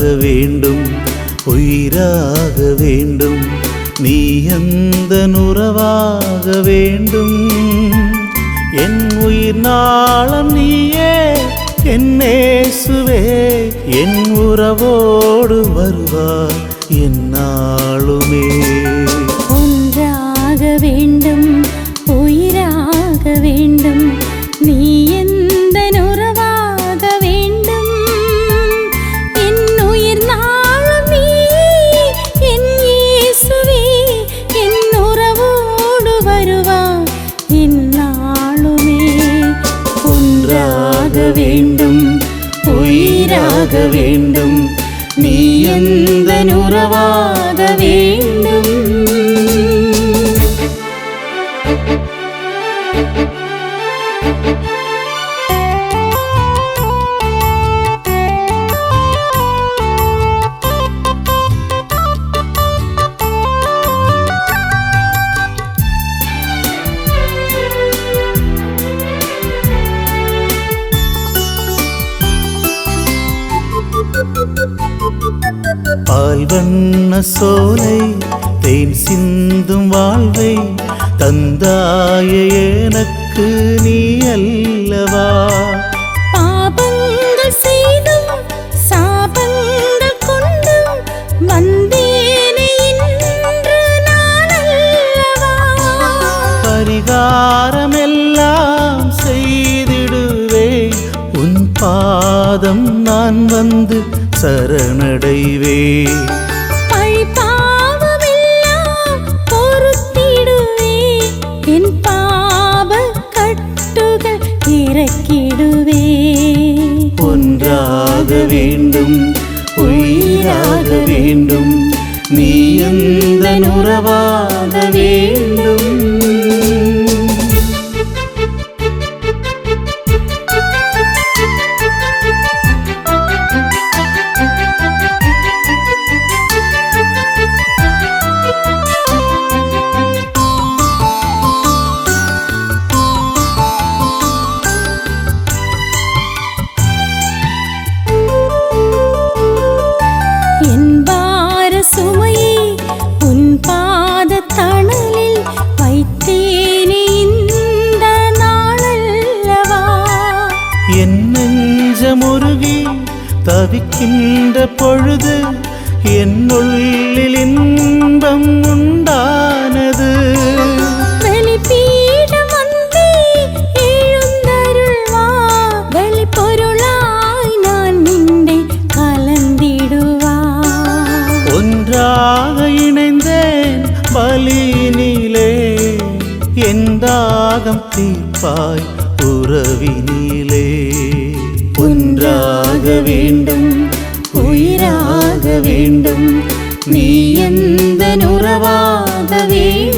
உயிராக வேண்டும் உயிராக வேண்டும். நீ எந்த நுறவாக வேண்டும்? என் உயிர் நாளம் நீயே என் நேசுவே என் உறவோடு வருவார் என் நாளுமே. வேண்டும் உயிராக வேண்டும் நீ எந்த உறவாக வேண்டும் பால் வண்ண சோலை தேன் சிந்தும் வாழ்வை தந்தாய எனக்கு நீ அல்லவா? பாபங்கள் செய்தும் சாபங்கள் கொண்டும் வந்தேனே நான் அல்லவா? பரிகாரமெல்லாம் செய்திடுவேன். உன் பாதம் நான் வந்து இறக்கிடுவே. ஒன்றாக வேண்டும் உயிராக வேண்டும். நீ எந்த உறவாக வேண்டும். தவிக்கின்ற பொழுது என்னுள்ளில் இன்பம் உண்டானது. ஒன்றாக இணைந்தேன் பலியினிலே. என் தாகம் தீர்ப்பாய் உறவினிலே. உயிராக வேண்டும் உயிராக வேண்டும். நீ எந்த உறவாக வேண்டும்